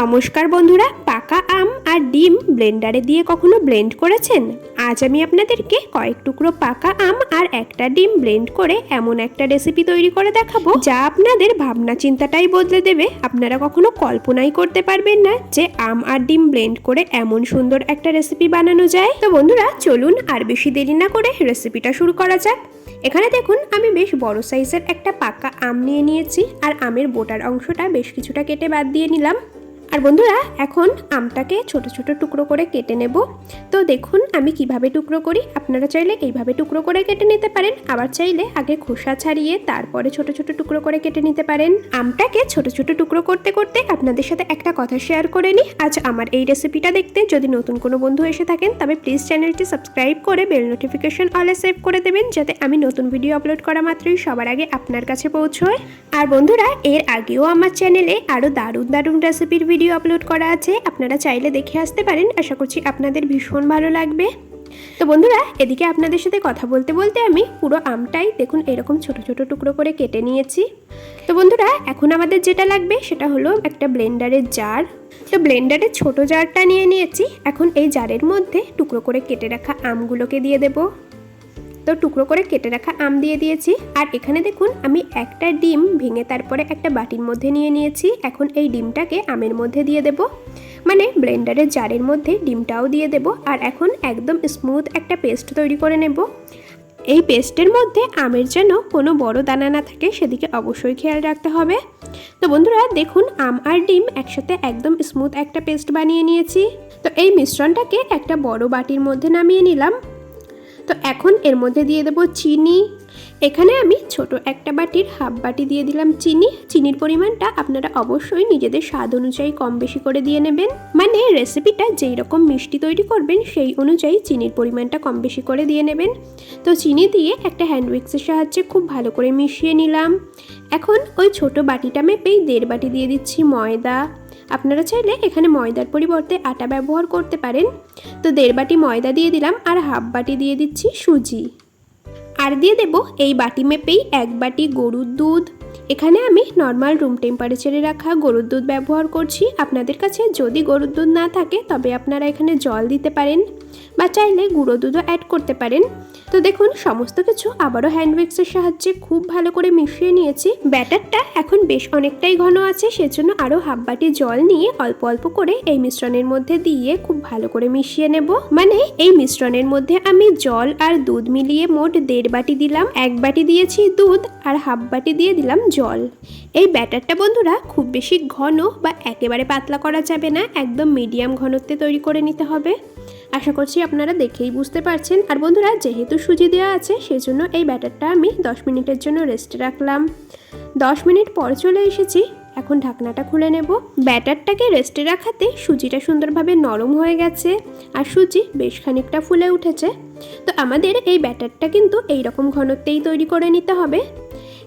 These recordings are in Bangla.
নমস্কার বন্ধুরা, পাকা আম আর ডিম ব্লেন্ডারে দিয়ে কখনো ব্লেন্ড করেছেন? আজ আমি আপনাদেরকে কয়েক টুকরো পাকা আম আর একটা ডিম ব্লেন্ড করে এমন একটা রেসিপি তৈরি করে দেখাবো, যা আপনাদের ভাবনা চিন্তাটাই বদলে দেবে। আপনারা কখনো কল্পনাই করতে পারবেন না যে আম আর ডিম ব্লেন্ড করে এমন সুন্দর একটা রেসিপি বানানো যায়। তো বন্ধুরা, চলুন আর বেশি দেরি না করে রেসিপিটা শুরু করা যাক। এখানে দেখুন, আমি বেশ বড় সাইজের একটা পাকা আম নিয়ে নিয়েছি, আর আমের বোটার অংশটা বেশ কিছুটা কেটে বাদ দিয়ে নিলাম। আর বন্ধুরা, এখন আমটাকে ছোট ছোট টুকরো করে কেটে নেব। তো দেখুন, আমি কীভাবে টুকরো করি। আপনারা চাইলে এইভাবে টুকরো করে কেটে নিতে পারেন। আবার চাইলে আগে খোসা ছাড়িয়ে তারপরে ছোট ছোট টুকরো করে কেটে নিতে পারেন। আমটাকে ছোট ছোট টুকরো করতে করতে আপনাদের সাথে একটা কথা শেয়ার করে নিই। আজ আমার এই রেসিপিটা দেখতে যদি নতুন কোনো বন্ধু এসে থাকেন, তবে প্লিজ চ্যানেলটি সাবস্ক্রাইব করে বেল নোটিফিকেশন অলে সেভ করে দেবেন, যাতে আমি নতুন ভিডিও আপলোড করা মাত্রই সবার আগে আপনার কাছে পৌঁছয়। আর বন্ধুরা, এর আগেও আমার চ্যানেলে আরও দারুণ দারুণ রেসিপির ভিডিও আপলোড করা আছে, আপনারা চাইলে দেখে আসতে পারেন। আশা করছি আপনাদের ভীষণ ভালো লাগবে। তো বন্ধুরা, এদিকে আপনাদের সাথে কথা বলতে বলতে আমি পুরো আমটাই দেখুন এরকম ছোট ছোট টুকরো করে কেটে নিয়েছি। তো বন্ধুরা, এখন আমাদের যেটা লাগবে সেটা হলো একটা ব্লেন্ডারের জার। তো ব্লেন্ডারের ছোট জারটা নিয়ে নিয়েছি। এখন এই জারের মধ্যে টুকরো করে কেটে রাখা আমগুলোকে দিয়ে দেবো। তো টুকরো করে কেটে রাখা আম দিয়ে দিয়েছি। আর এখানে দেখুন, আমি একটা ডিম ভেঙে তারপরে একটা বাটির মধ্যে নিয়ে নিয়েছি। এখন এই ডিমটাকে আমের মধ্যে দিয়ে দেব। মানে ব্লেন্ডারের জারের মধ্যে ডিমটাও দিয়ে দেব। আর এখন একদম স্মুথ একটা পেস্ট তৈরি করে নেব। এই পেস্টের মধ্যে আমের যেন কোনো বড় দানা না থাকে, সেদিকে অবশ্যই খেয়াল রাখতে হবে। তো বন্ধুরা, দেখুন, আম আর ডিম একসাথে একদম স্মুথ একটা পেস্ট বানিয়ে নিয়েছি। তো এই মিশ্রণটাকে একটা বড় বাটির মধ্যে নামিয়ে নিলাম। তো এখন এর মধ্যে দিয়ে দেবো চিনি এখানে আমি ছোট একটা বাটির হাফ বাটি দিয়ে দিলাম চিনি। চিনির পরিমাণটা আপনারা অবশ্যই নিজেদের স্বাদ অনুযায়ী কম বেশি করে দিয়ে নেবেন। মানে রেসিপিটা যেই রকম মিষ্টি তৈরি করবেন, সেই অনুযায়ী চিনির পরিমাণটা কম বেশি করে দিয়ে নেবেন। তো চিনি দিয়ে একটা হ্যান্ড উইক্সের সাহায্যে খুব ভালো করে মিশিয়ে নিলাম। এখন ওই ছোট বাটিটা মেপেই দেড় বাটি দিয়ে দিচ্ছি ময়দা। আপনারা চাইলে এখানে ময়দার পরিবর্তে আটা ব্যবহার করতে পারেন। তো দেড় বাটি ময়দা দিয়ে দিলাম আর হাফ বাটি দিয়ে দিচ্ছি সুজি। আর দিয়ে দেব এই বাটি মেপেই এক বাটি গরুর দুধ। এখানে আমি নর্মাল রুম টেম্পারেচারে রাখা গরুর দুধ ব্যবহার করছি। আপনাদের কাছে যদি গরুর দুধ না থাকে, তবে আপনারা এখানে জল দিতে পারেন। বা চাইলে গুঁড়ো দুধও অ্যাড করতে পারেন। তো দেখুন, সমস্ত কিছু আবারও হ্যান্ড উইক্সের সাহায্যে খুব ভালো করে মিশিয়ে নিয়েছি। ব্যাটারটা এখন বেশ অনেকটাই ঘন আছে, সেজন্য আরও হাফ বাটি জল নিয়ে অল্প অল্প করে এই মিশ্রণের মধ্যে দিয়ে খুব ভালো করে মিশিয়ে নেব। মানে এই মিশ্রণের মধ্যে আমি জল আর দুধ মিলিয়ে মোট দেড় বাটি দিলাম। এক বাটি দিয়েছি দুধ আর হাফ বাটি দিয়ে দিলাম জল। এই ব্যাটারটা বন্ধুরা খুব বেশি ঘন বা একেবারে পাতলা করা যাবে না, একদম মিডিয়াম ঘনত্বে তৈরি করে নিতে হবে। আশা করছি আপনারা দেখেই বুঝতে পারছেন। আর বন্ধুরা, যেহেতু সুজি দেওয়া আছে, সেজন্য এই ব্যাটারটা আমি 10 মিনিটের জন্য রেস্টে রাখলাম। 10 মিনিট পর চলে এসেছি। এখন ঢাকনাটা খুলে নেব। ব্যাটারটাকে রেস্টে রাখাতে সুজিটা সুন্দরভাবে নরম হয়ে গেছে আর সুজি বেশ খানিকটা ফুলে উঠেছে। তো আমাদের এই ব্যাটারটা কিন্তু এই রকম ঘনত্বেই তৈরি করে নিতে হবে।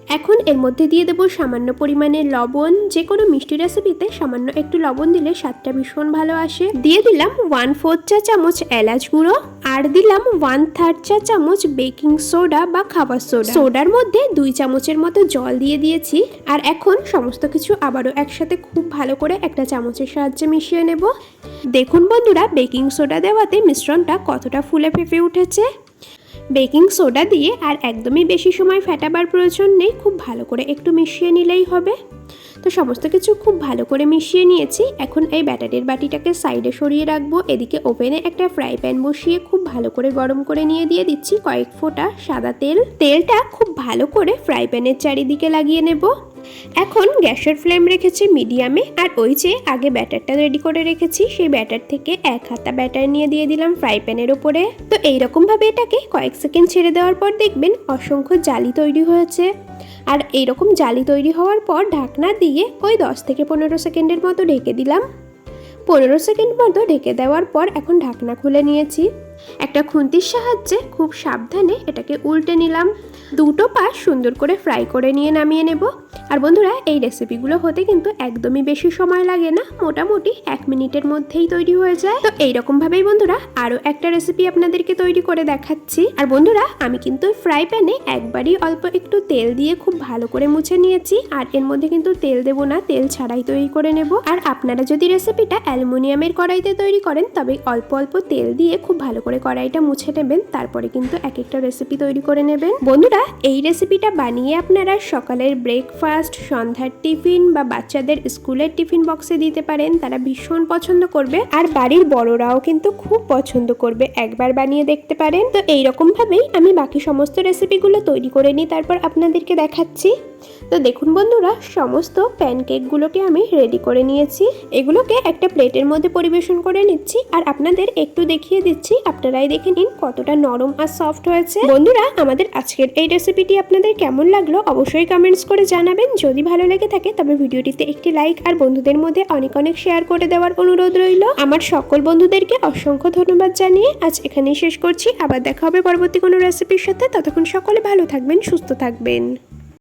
এখন এর মধ্যে দিয়ে দেবো সামান্য পরিমাণে লবণ যে কোনো মিষ্টি রেসিপিতে সামান্য একটু লবণ দিলে স্বাদটা ভীষণ ভালো আসে। দিয়ে দিলাম ওয়ান ফোর্থ চা চামচ এলাচ গুঁড়ো, আর দিলাম ওয়ান থার্ড চা চামচ বেকিং সোডা বা খাবার সোডা সোডার মধ্যে দুই চামচের মতো জল দিয়ে দিয়েছি, আর এখন সমস্ত কিছু আবারও একসাথে খুব ভালো করে একটা চামচের সাহায্যে মিশিয়ে নেব। দেখুন বন্ধুরা বেকিং সোডা দেওয়াতে মিশ্রণটা কতটা ফুলে ফেঁপে উঠেছে। বেকিং সোডা দিয়ে আর একদমই বেশি সময় ফেটাবার প্রয়োজন নেই, খুব ভালো করে একটু মিশিয়ে নিলেই হবে। তো সমস্ত কিছু খুব ভালো করে মিশিয়ে নিয়েছি। এখন এই ব্যাটারির বাটিটাকে সাইডে সরিয়ে রাখব। এদিকে ওভেনে একটা ফ্রাই প্যান বসিয়ে খুব ভালো করে গরম করে নিয়ে দিয়ে দিচ্ছি কয়েক ফোঁটা সাদা তেল। তেলটা খুব ভালো করে ফ্রাই প্যানের চারিদিকে লাগিয়ে নেব। এখন গ্যাসের ফ্লেম রেখেছি মিডিয়ামে আর ওই যে আগে ব্যাটারটা রেডি করে রেখেছি, সেই ব্যাটার থেকে এক হাতা ব্যাটার নিয়ে দিয়ে দিলাম ফ্রাই প্যানের ওপরে তো এইরকমভাবে এটাকে কয়েক সেকেন্ড ছেড়ে দেওয়ার পর দেখবেন অসংখ্য জালি তৈরি হয়েছে। আর এইরকম জালি তৈরি হওয়ার পর ঢাকনা দিয়ে ওই দশ থেকে পনেরো সেকেন্ডের মতো ঢেকে দিলাম। পনেরো সেকেন্ড মতো ঢেকে দেওয়ার পর এখন ঢাকনা খুলে নিয়েছি। একটা খুন্তির সাহায্যে খুব সাবধানে এটাকে উল্টে নিলাম। দুটো পাশ সুন্দর করে ফ্রাই করে নিয়ে নামিয়ে নেব। আর বন্ধুরা, এই রেসিপিগুলো হতে কিন্তু একদমই বেশি সময় লাগে না। মোটামুটি এক মিনিটের মধ্যেই তৈরি হয়ে যায়। তো এইরকম ভাবেই বন্ধুরা আরও একটা রেসিপি আপনাদেরকে তৈরি করে দেখাচ্ছি। আর বন্ধুরা, আমি কিন্তু ফ্রাই প্যানে একবারই অল্প একটু তেল দিয়ে খুব ভালো করে মুছে নিয়েছি। আর এর মধ্যে কিন্তু তেল দেবো না, তেল ছাড়াই তৈরি করে নেব। আর আপনারা যদি রেসিপিটা অ্যালুমিনিয়ামের কড়াইতে তৈরি করেন, তবে অল্প অল্প তেল দিয়ে খুব ভালো করে কড়াইটা মুছে নেবেন। তারপরে কিন্তু এক একটা রেসিপি তৈরি করে নেবেন। বন্ধুরা, এই রেসিপিটা বানিয়ে আপনারা সকালের ব্রেকফাস্ট সন্ধ্যার টিফিন বা বাচ্চাদের স্কুলের টিফিন বক্সে দিতে পারেন, তারা ভীষণ পছন্দ করবে। আর বাড়ির বড়রাও কিন্তু খুব পছন্দ করবে, একবার বানিয়ে দেখতে পারেন। তো এইরকমভাবেই ভাবেই আমি বাকি সমস্ত রেসিপিগুলো তৈরি করে নিই, তারপর আপনাদেরকে দেখাচ্ছি। তো দেখুন বন্ধুরা, সমস্ত প্যানকেকগুলোকে আমি রেডি করে নিয়েছি। এগুলোকে একটা প্লেটের মধ্যে পরিবেশন করে নিচ্ছি আর আপনাদের একটু দেখিয়ে দিচ্ছি, আপনারাই দেখে নিন কতটা নরম আর সফট হয়েছে। বন্ধুরা, আমাদের আজকের এই রেসিপিটি আপনাদের কেমন লাগল অবশ্যই কমেন্টস করে জানাবেন। যদি ভালো লেগে থাকে, তবে ভিডিওটিতে একটি লাইক আর বন্ধুদের মধ্যে অনেক অনেক শেয়ার করে দেওয়ার অনুরোধ রইল। আমার সকল বন্ধুদেরকে অসংখ্য ধন্যবাদ জানিয়ে আজ এখানেই শেষ করছি। আবার দেখা হবে পরবর্তী কোনো রেসিপির সাথে। ততক্ষণ সকলে ভালো থাকবেন, সুস্থ থাকবেন।